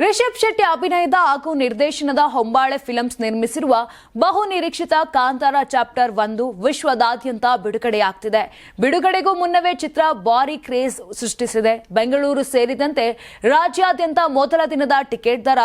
ರಿಷಬ್ ಶೆಟ್ಟಿ ಅಭಿನಯದ ಹಾಗೂ ನಿರ್ದೇಶನದ ಹೊಂಬಾಳೆ ಫಿಲಮ್ಸ್ ನಿರ್ಮಿಸಿರುವ ಬಹು ನಿರೀಕ್ಷಿತ ಕಾಂತಾರ ಚಾಪ್ಟರ್ ಒಂದು ವಿಶ್ವದಾದ್ಯಂತ ಬಿಡುಗಡೆಯಾಗ್ತಿದೆ. ಬಿಡುಗಡೆಗೂ ಮುನ್ನವೇ ಚಿತ್ರ ಭಾರಿ ಕ್ರೇಜ್ ಸೃಷ್ಟಿಸಿದೆ. ಬೆಂಗಳೂರು ಸೇರಿದಂತೆ ರಾಜ್ಯಾದ್ಯಂತ ಮೊದಲ ದಿನದ ಟಿಕೆಟ್ ದರ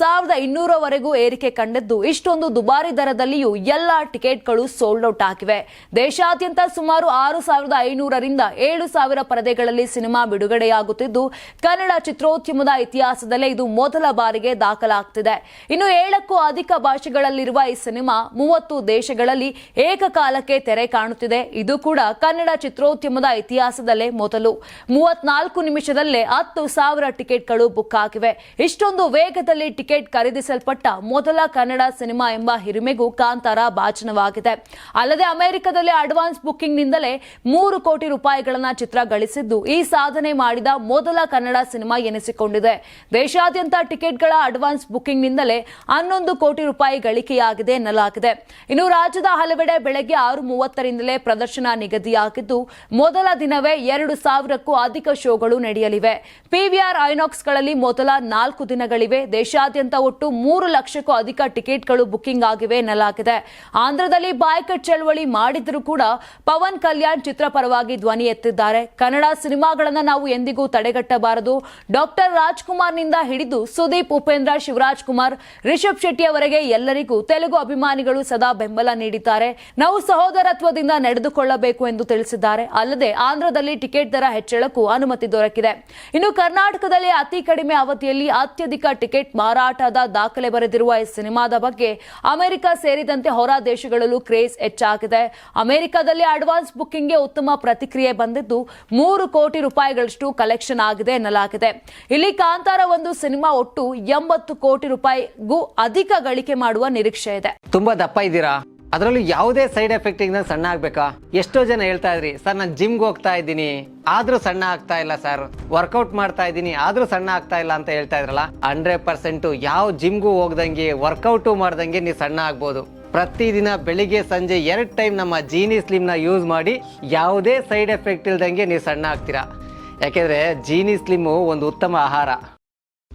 ಸಾವಿರದ ಇನ್ನೂರವರೆಗೂ ಏರಿಕೆ ಕಂಡಿದ್ದು, ಇಷ್ಟೊಂದು ದುಬಾರಿ ದರದಲ್ಲಿಯೂ ಎಲ್ಲ ಟಿಕೆಟ್ಗಳು ಸೋಲ್ಡ್ ಔಟ್ ಆಗಿವೆ. ದೇಶಾದ್ಯಂತ ಸುಮಾರು ಆರು ಸಾವಿರದ ಐನೂರರಿಂದ ಏಳು ಸಾವಿರ ಪರದೆಗಳಲ್ಲಿ ಸಿನಿಮಾ ಬಿಡುಗಡೆಯಾಗುತ್ತಿದ್ದು, ಕನ್ನಡ ಚಿತ್ರೋದ್ಯಮದ ಇತಿಹಾಸದಲ್ಲೇ ಇದು ಮೊದಲ ಬಾರಿಗೆ ದಾಖಲಾಗ್ತಿದೆ. ಇನ್ನು ಏಳಕ್ಕೂ ಅಧಿಕ ಭಾಷೆಗಳಲ್ಲಿರುವ ಈ ಸಿನಿಮಾ ಮೂವತ್ತು ದೇಶಗಳಲ್ಲಿ ಏಕಕಾಲಕ್ಕೆ ತೆರೆ ಕಾಣುತ್ತಿದೆ. ಇದು ಕೂಡ ಕನ್ನಡ ಚಿತ್ರೋದ್ಯಮದ ಇತಿಹಾಸದಲ್ಲೇ ಮೊದಲು. ಮೂವತ್ನಾಲ್ಕು ನಿಮಿಷದಲ್ಲೇ ಹತ್ತು ಸಾವಿರ ಟಿಕೆಟ್ಗಳು ಬುಕ್ ಆಗಿವೆ. ಇಷ್ಟೊಂದು ವೇಗದಲ್ಲಿ ಟಿಕೆಟ್ ಖರೀದಿಸಲ್ಪಟ್ಟ ಮೊದಲ ಕನ್ನಡ ಸಿನಿಮಾ ಎಂಬ ಹಿರಿಮೆಗೂ ಕಾಂತಾರ ಭಾಜನವಾಗಿದೆ. ಅಲ್ಲದೆ ಅಮೆರಿಕದಲ್ಲಿ ಅಡ್ವಾನ್ಸ್ ಬುಕ್ಕಿಂಗ್ನಿಂದಲೇ ಮೂರು ಕೋಟಿ ರೂಪಾಯಿಗಳನ್ನ ಚಿತ್ರ ಗಳಿಸಿದ್ದು ಈ ಸಾಧನೆ ಮಾಡಿದ ಮೊದಲ ಕನ್ನಡ ಸಿನಿಮಾ ಎನಿಸಿಕೊಂಡಿದೆ. ದೇಶಾದ್ಯಂತ ಟಿಕೆಟ್ಗಳ ಅಡ್ವಾನ್ಸ್ ಬುಕ್ಕಿಂಗ್ನಿಂದಲೇ ಹನ್ನೊಂದು ಕೋಟಿ ರೂಪಾಯಿ ಗಳಿಕೆಯಾಗಿದೆ ಎನ್ನಲಾಗಿದೆ. ಇನ್ನು ರಾಜ್ಯದ ಹಲವೆಡೆ ಬೆಳಗ್ಗೆ ಆರು ಮೂವತ್ತರಿಂದಲೇ ಪ್ರದರ್ಶನ ನಿಗದಿಯಾಗಿದ್ದು, ಮೊದಲ ದಿನವೇ ಎರಡು ಸಾವಿರಕ್ಕೂ ಅಧಿಕ ಶೋಗಳು ನಡೆಯಲಿವೆ. ಪಿವಿಆರ್ ಐನಾಕ್ಸ್ಗಳಲ್ಲಿ ಮೊದಲ ನಾಲ್ಕು ದಿನಗಳಿವೆ. ದೇಶಾದ್ಯಂತ ಒಟ್ಟು ಮೂರು ಲಕ್ಷಕ್ಕೂ ಅಧಿಕ ಟಿಕೆಟ್ಗಳು ಬುಕ್ಕಿಂಗ್ ಆಗಿವೆ ಎನ್ನಲಾಗಿದೆ. ಆಂಧ್ರದಲ್ಲಿ ಬಾಯ್ಕಟ್ ಚಳವಳಿ ಮಾಡಿದರೂ ಕೂಡ ಪವನ್ ಕಲ್ಯಾಣ್ ಚಿತ್ರ ಪರವಾಗಿ ಧ್ವನಿ ಎತ್ತಿದ್ದಾರೆ. ಕನ್ನಡ ಸಿನಿಮಾಗಳನ್ನ ನಾವು ಎಂದಿಗೂ ತಡೆಗಟ್ಟಬಾರದು. ಡಾಕ್ಟರ್ ರಾಜ್ಕುಮಾರ್ನಿಂದ ಹಿಡಿದು ಸುದೀಪ್ ಉಪೇಂದ್ರ ಶಿವರಾಜ್ ಕುಮಾರ್, ರಿಷಬ್ ಶೆಟ್ಟಿ ಅವರಿಗೆ ಎಲ್ಲರಿಗೂ ತೆಲುಗು ಅಭಿಮಾನಿಗಳು ಸದಾ ಬೆಂಬಲ ನೀಡಿದ್ದಾರೆ. ನಾವು ಸಹೋದರತ್ವದಿಂದ ನಡೆದುಕೊಳ್ಳಬೇಕು ಎಂದು ತಿಳಿಸಿದ್ದಾರೆ. ಅಲ್ಲದೆ ಆಂಧ್ರದಲ್ಲಿ ಟಿಕೆಟ್ ದರ ಹೆಚ್ಚಳಕ್ಕೂ ಅನುಮತಿ ದೊರಕಿದೆ. ಇನ್ನು ಕರ್ನಾಟಕದಲ್ಲಿ ಅತಿ ಕಡಿಮೆ ಅವಧಿಯಲ್ಲಿ ಅತ್ಯಧಿಕ ಟಿಕೆಟ್ ಮಾರಾಟದ ದಾಖಲೆ ಬರೆದಿರುವ ಈ ಸಿನಿಮಾದ ಬಗ್ಗೆ ಅಮೆರಿಕ ಸೇರಿದಂತೆ ಹೊರ ದೇಶಗಳಲ್ಲೂ ಕ್ರೇಜ್ ಹೆಚ್ಚಾಗಿದೆ. ಅಮೆರಿಕದಲ್ಲಿ ಅಡ್ವಾನ್ಸ್ ಬುಕ್ಕಿಂಗ್ಗೆ ಉತ್ತಮ ಪ್ರತಿಕ್ರಿಯೆ ಬಂದಿದ್ದು ಮೂರು ಕೋಟಿ ರೂಪಾಯಿಗಳಷ್ಟು ಕಲೆಕ್ಷನ್ ಆಗಿದೆ ಎನ್ನಲಾಗಿದೆ. ಇಲ್ಲಿ ಕಾಂತಾರ ಒಂದು ಸಿನಿಮಾ ಒಟ್ಟು ಎಂಬತ್ತು ಕೋಟಿ ರೂಪಾಯಿಗೂ ಅಧಿಕ ಗಳಿಕೆ ಮಾಡುವ ನಿರೀಕ್ಷೆ ಇದೆ. ತುಂಬಾ ದಪ್ಪ ಇದ್ದೀರಾ? ಅದರಲ್ಲೂ ಯಾವುದೇ ಸೈಡ್ ಎಫೆಕ್ಟ್ ಇಂದ ಸಣ್ಣ ಆಗ್ಬೇಕಾ? ಎಷ್ಟೋ ಜನ ಹೇಳ್ತಾ ಇದ್ರಿ, ಸರ್, ನಾನು ಜಿಮ್ಗೆ ಹೋಗ್ತಾ ಇದ್ದೀನಿ. ಆದ್ರೂ ಸಣ್ಣ ಆಗ್ತಾ ಇಲ್ಲ, ಸರ್, ವರ್ಕೌಟ್ ಮಾಡ್ತಾ ಇದ್ದೀನಿ. ಆದ್ರೂ ಸಣ್ಣ ಆಗ್ತಾ ಇಲ್ಲ ಅಂತ ಹೇಳ್ತಾ ಇದ್ರಲ್ಲ, ಹಂಡ್ರೆಡ್ ಪರ್ಸೆಂಟ್ ಯಾವ ಜಿಮ್ಗೂ ಹೋಗ್ದಂಗೆ, ವರ್ಕೌಟು ಮಾಡ್ದಂಗೆ ನೀವು ಸಣ್ಣ ಆಗ್ಬೋದು. ಪ್ರತಿದಿನ ಬೆಳಿಗ್ಗೆ, ಸಂಜೆ ಎರಡು ಟೈಮ್ ನಮ್ಮ ಜೀನಿ ಸ್ಲಿಮ್ನ ಯೂಸ್ ಮಾಡಿ ಯಾವುದೇ ಸೈಡ್ ಎಫೆಕ್ಟ್ ಇಲ್ದಂಗೆ ನೀವು ಸಣ್ಣ ಆಗ್ತೀರಾ? ಯಾಕೆಂದ್ರೆ ಜೀನಿ ಸ್ಲಿಮ್ ಒಂದು ಉತ್ತಮ ಆಹಾರ.